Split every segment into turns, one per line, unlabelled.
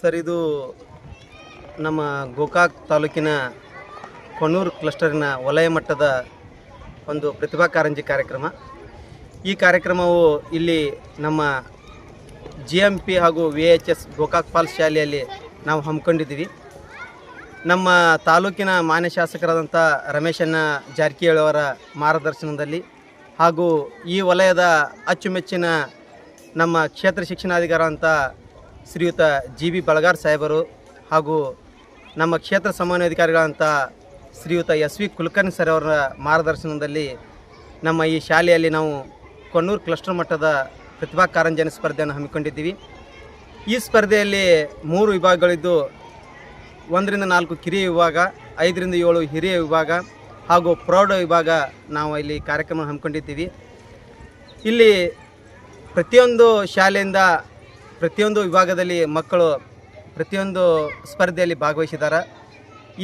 Sir, ಇದು ನಮ್ಮ ಗೋಕಾಕ್ ತಾಲೂಕಿನ ಕೊಣ್ಣೂರು ಕ್ಲಸ್ಟರಿನ ವಲಯ ಮಟ್ಟದ ಒಂದು ಪ್ರತಿಭಾ ಕಾರಂಜಿ ಕಾರ್ಯಕ್ರಮ. ಈ ಕಾರ್ಯಕ್ರಮವು ಇಲ್ಲಿ ನಮ್ಮ ಜಿ ಎಂ ಪಿ ಹಾಗೂ ವಿ ಎಚ್ ಎಸ್ ಗೋಕಾಕ್ ಪಾಲ್ ಶಾಲೆಯಲ್ಲಿ ನಾವು ಹಮ್ಮಿಕೊಂಡಿದ್ದೀವಿ. ನಮ್ಮ ತಾಲೂಕಿನ ಮಾನ್ಯ ಶಾಸಕರಾದಂಥ ರಮೇಶಣ್ಣ ಜಾರಕಿಹೊಳಿಯವರ ಮಾರ್ಗದರ್ಶನದಲ್ಲಿ ಹಾಗೂ ಈ ವಲಯದ ಅಚ್ಚುಮೆಚ್ಚಿನ ನಮ್ಮ ಕ್ಷೇತ್ರ ಶಿಕ್ಷಣಾಧಿಕಾರ ಅಂತ ಶ್ರೀಯುತ ಜಿ ಬಿ ಬಳಗಾರ್ ಸಾಹೇಬರು ಹಾಗೂ ನಮ್ಮ ಕ್ಷೇತ್ರ ಸಮನ್ವಯಾಧಿಕಾರಿಗಳಂತ ಶ್ರೀಯುತ ಎಸ್ ವಿ ಕುಲಕರ್ಣಿ ಸರ್ ಅವರ ಮಾರ್ಗದರ್ಶನದಲ್ಲಿ ನಮ್ಮ ಈ ಶಾಲೆಯಲ್ಲಿ ನಾವು ಕೊಣ್ಣೂರು ಕ್ಲಸ್ಟರ್ ಮಟ್ಟದ ಪ್ರತಿಭಾ ಕಾರಂಜನ ಸ್ಪರ್ಧೆಯನ್ನು ಹಮ್ಮಿಕೊಂಡಿದ್ದೀವಿ. ಈ ಸ್ಪರ್ಧೆಯಲ್ಲಿ ಮೂರು ವಿಭಾಗಗಳಿದ್ದು, ಒಂದರಿಂದ ನಾಲ್ಕು ಕಿರಿಯ ವಿಭಾಗ, ಐದರಿಂದ ಏಳು ಹಿರಿಯ ವಿಭಾಗ ಹಾಗೂ ಪ್ರೌಢ ವಿಭಾಗ ನಾವು ಇಲ್ಲಿ ಕಾರ್ಯಕ್ರಮ ಹಮ್ಮಿಕೊಂಡಿದ್ದೀವಿ. ಇಲ್ಲಿ ಪ್ರತಿಯೊಂದು ಶಾಲೆಯಿಂದ ಪ್ರತಿಯೊಂದು ವಿಭಾಗದಲ್ಲಿ ಮಕ್ಕಳು ಪ್ರತಿಯೊಂದು ಸ್ಪರ್ಧೆಯಲ್ಲಿ ಭಾಗವಹಿಸಿದ್ದಾರೆ.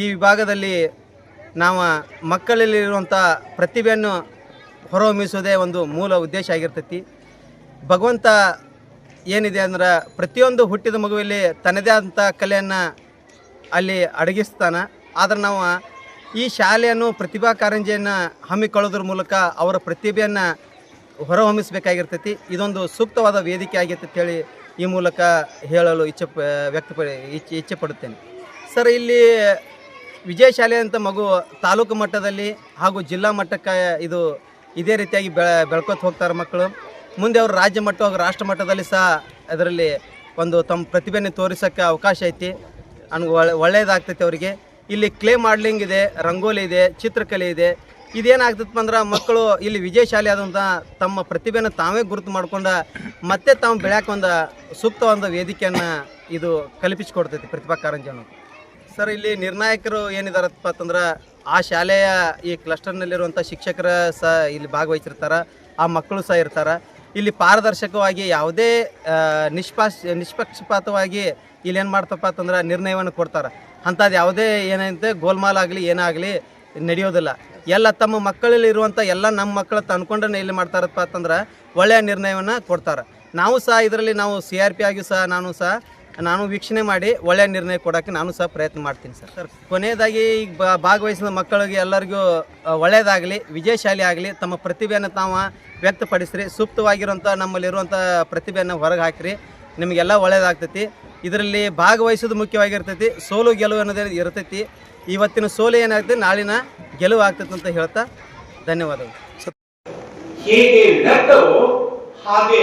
ಈ ವಿಭಾಗದಲ್ಲಿ ನಾವು ಮಕ್ಕಳಲ್ಲಿರುವಂಥ ಪ್ರತಿಭೆಯನ್ನು ಹೊರಹೊಮ್ಮಿಸೋದೇ ಒಂದು ಮೂಲ ಉದ್ದೇಶ ಆಗಿರ್ತೈತಿ. ಭಗವಂತ ಏನಿದೆ ಅಂದ್ರೆ ಪ್ರತಿಯೊಂದು ಹುಟ್ಟಿದ ಮಗುವಲ್ಲಿ ತನ್ನದೇ ಆದಂಥ ಕಲೆಯನ್ನು ಅಲ್ಲಿ ಅಡಗಿಸ್ತಾನೆ. ಆದರೆ ನಾವು ಈ ಶಾಲೆಯನ್ನು ಪ್ರತಿಭಾ ಕಾರಂಜಿಯನ್ನು ಹಮ್ಮಿಕೊಳ್ಳೋದ್ರ ಮೂಲಕ ಅವರ ಪ್ರತಿಭೆಯನ್ನು ಹೊರಹೊಮ್ಮಿಸಬೇಕಾಗಿರ್ತೈತಿ. ಇದೊಂದು ಸೂಕ್ತವಾದ ವೇದಿಕೆ ಆಗೈತೆ ಅಂತೇಳಿ ಈ ಮೂಲಕ ಹೇಳಲು ಇಚ್ಛೆ ಪ, ವ್ಯಕ್ತಪಡಿ, ಇಚ್ಛೆ ಇಚ್ಛೆ ಪಡುತ್ತೇನೆ. ಸರ್, ಇಲ್ಲಿ ವಿಜಯ ಶಾಲೆ ಅಂತ ಮಗು ತಾಲೂಕು ಮಟ್ಟದಲ್ಲಿ ಹಾಗೂ ಜಿಲ್ಲಾ ಮಟ್ಟಕ್ಕೆ ಇದು ಇದೇ ರೀತಿಯಾಗಿ ಬೆಳ, ಬೆಳ್ಕೊತ ಹೋಗ್ತಾರೆ ಮಕ್ಕಳು. ಮುಂದೆ ಅವರು ರಾಜ್ಯ ಮಟ್ಟ ಹಾಗೂ ರಾಷ್ಟ್ರ ಮಟ್ಟದಲ್ಲಿ ಸಹ ಅದರಲ್ಲಿ ಒಂದು ತಮ್ಮ ಪ್ರತಿಭೆಯನ್ನು ತೋರಿಸೋಕ್ಕೆ ಅವಕಾಶ ಐತಿ. ನನಗೆ ಒಳ್ಳೆ ಒಳ್ಳೆಯದಾಗ್ತೈತೆ ಅವರಿಗೆ. ಇಲ್ಲಿ ಕ್ಲೇ ಮಾಡ್ಲಿಂಗ್ ಇದೆ, ರಂಗೋಲಿ ಇದೆ, ಚಿತ್ರಕಲೆ ಇದೆ. ಇದೇನಾಗ್ತದಪ್ಪ ಅಂದ್ರೆ ಮಕ್ಕಳು ಇಲ್ಲಿ ವಿಜಯ ಶಾಲೆ ಆದಂಥ ತಮ್ಮ ಪ್ರತಿಭೆನ ತಾವೇ ಗುರುತು ಮಾಡ್ಕೊಂಡು ಮತ್ತೆ ತಾವು ಬೆಳ್ಯಾಕ ಒಂದು ಸೂಕ್ತವಾದ ವೇದಿಕೆಯನ್ನು ಇದು ಕಲ್ಪಿಸಿಕೊಡ್ತೈತಿ ಪ್ರತಿಭಾ ಕಾರಂಜಿ ಅನ್ನೋದು. ಸರ್, ಇಲ್ಲಿ ನಿರ್ಣಾಯಕರು ಏನಿದಾರಪ್ಪ ಅಂತಂದ್ರೆ ಆ ಶಾಲೆಯ ಈ ಕ್ಲಸ್ಟರ್ನಲ್ಲಿರುವಂಥ ಶಿಕ್ಷಕರ ಸಹ ಇಲ್ಲಿ ಭಾಗವಹಿಸಿರ್ತಾರೆ, ಆ ಮಕ್ಕಳು ಸಹ ಇರ್ತಾರೆ. ಇಲ್ಲಿ ಪಾರದರ್ಶಕವಾಗಿ ಯಾವುದೇ ನಿಷ್ಪಾಶ್ ನಿಷ್ಪಕ್ಷಪಾತವಾಗಿ ಇಲ್ಲಿ ಏನು ಮಾಡ್ತಪ್ಪ ಅಂತಂದ್ರೆ ನಿರ್ಣಯವನ್ನು ಕೊಡ್ತಾರೆ. ಅಂಥದ್ದು ಯಾವುದೇ ಏನಂತೆ ಗೋಲ್ಮಾಲ್ ಆಗಲಿ ಏನಾಗಲಿ ನಡೆಯೋದಿಲ್ಲ. ಎಲ್ಲ ತಮ್ಮ ಮಕ್ಕಳಲ್ಲಿ ಇರುವಂಥ ಎಲ್ಲ ನಮ್ಮ ಮಕ್ಕಳ ತಂದ್ಕೊಂಡೇ ಇಲ್ಲಿ ಮಾಡ್ತಾರಪ್ಪ ಅಂತಂದ್ರೆ ಒಳ್ಳೆಯ ನಿರ್ಣಯವನ್ನು ಕೊಡ್ತಾರೆ. ನಾವು ಸಹ ಇದರಲ್ಲಿ ನಾವು ಸಿ ಆರ್ ಪಿ ಆಗಿಯೂ ಸಹ ನಾನು ಸಹ ನಾನು ವೀಕ್ಷಣೆ ಮಾಡಿ ಒಳ್ಳೆಯ ನಿರ್ಣಯ ಕೊಡೋಕ್ಕೆ ನಾನು ಸಹ ಪ್ರಯತ್ನ ಮಾಡ್ತೀನಿ ಸರ್. ಸರ್ ಕೊನೆಯದಾಗಿ ಈಗ ಬ ಭಾಗವಹಿಸಿದ ಮಕ್ಕಳಿಗೆ ಎಲ್ಲರಿಗೂ ಒಳ್ಳೆಯದಾಗಲಿ ವಿಜಯಶಾಲಿ ಆಗಲಿ ತಮ್ಮ ಪ್ರತಿಭೆಯನ್ನು ತಾವು ವ್ಯಕ್ತಪಡಿಸ್ರಿ. ಸೂಕ್ತವಾಗಿರುವಂಥ ನಮ್ಮಲ್ಲಿರುವಂಥ ಪ್ರತಿಭೆಯನ್ನು ಹೊರಗೆ ಹಾಕಿರಿ. ನಿಮಗೆಲ್ಲ ಒಳ್ಳೆಯದಾಗ್ತೈತಿ. ಇದರಲ್ಲಿ ಭಾಗವಹಿಸೋದು ಮುಖ್ಯವಾಗಿರ್ತೈತಿ. ಸೋಲು ಗೆಲುವು ಅನ್ನೋದೇ ಇರ್ತೈತಿ. ಇವತ್ತಿನ ಸೋಲು ಏನಾಗ್ತದೆ ನಾಳಿನ ಗೆಲುವು ಆಗ್ತೈತೆ ಅಂತ ಹೇಳ್ತಾ ಧನ್ಯವಾದಗಳು.
ಹೇಗೆ ವ್ಯರ್ಥವೋ ಹಾಗೆ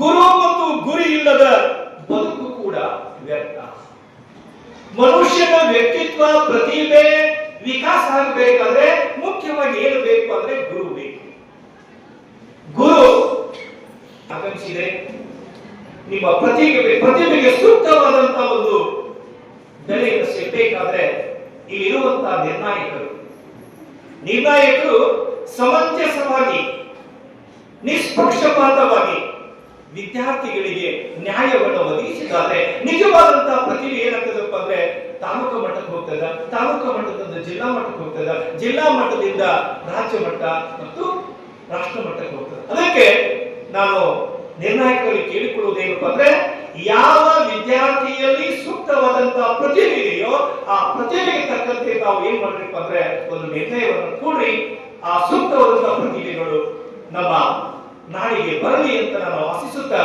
ಗುರು ಮತ್ತು ಗುರಿ ಇಲ್ಲದ ಬದುಕು ಕೂಡ ವ್ಯರ್ಥ. ಮನುಷ್ಯನ ವ್ಯಕ್ತಿತ್ವ ಪ್ರತಿಭೆ ವಿಕಾಸ ಆಗಬೇಕಾದ್ರೆ ಮುಖ್ಯವಾಗಿ ಏನು ಬೇಕು ಅಂದ್ರೆ ಗುರು ಬೇಕು. ಗುರು ಆಗಮಿಸಿದೆ ನಿಮ್ಮ ಪ್ರತಿಭೆ ಪ್ರತಿಭೆಗೆ ಸೂಕ್ತವಾದಂತಹ ಒಂದು ಬೆಲೆಯನ್ನು ಸಿಗಬೇಕಾದ್ರೆ ಇಲ್ಲಿರುವಂತಹ ನಿರ್ಣಾಯಕರು. ನಿರ್ಣಾಯಕರು ಸಮಂಜಸವಾಗಿ, ನಿಷ್ಪಕ್ಷಪಾತವಾಗಿ ವಿದ್ಯಾರ್ಥಿಗಳಿಗೆ ನ್ಯಾಯವನ್ನು ಒದಗಿಸಿದ್ದಾರೆ ನಿಜವಾದಂತಹ ಪ್ರತಿಭೆ ಏನಾಗ್ತದಪ್ಪ ಅಂದ್ರೆ ತಾಲೂಕು ಮಟ್ಟಕ್ಕೆ ಹೋಗ್ತದ, ತಾಲೂಕು ಮಟ್ಟದಿಂದ ಜಿಲ್ಲಾ ಮಟ್ಟಕ್ಕೆ ಹೋಗ್ತದ, ಜಿಲ್ಲಾ ಮಟ್ಟದಿಂದ ರಾಜ್ಯ ಮಟ್ಟ ಮತ್ತು ರಾಷ್ಟ್ರ ಮಟ್ಟಕ್ಕೆ ಹೋಗ್ತದೆ. ಅದಕ್ಕೆ ನಾನು ನಿರ್ಣಾಯಕರಲ್ಲಿ ಕೇಳಿಕೊಳ್ಳುವುದೇನಪ್ಪ ಅಂದ್ರೆ, ಯಾವ ವಿದ್ಯಾರ್ಥಿಯಲ್ಲಿ ಸೂಕ್ತವಾದಂತಹ ಪ್ರತಿಭೆ ಇದೆಯೋ ಆ ಪ್ರತಿಭೆಗೆ ತಕ್ಕಂತೆ ತಾವು ಏನ್ ಮಾಡ್ಬೇಕು ಅಂದ್ರೆ ಒಂದು ನಿರ್ಣಯವನ್ನು ಕೂಡಿ ಆ ಸೂಕ್ತವಾದಂತಹ ಪ್ರತಿಭೆಗಳು ನಮ್ಮ ನಾಡಿಗೆ ಬರಲಿ ಅಂತ ನಾನು ಆಶಿಸುತ್ತಾ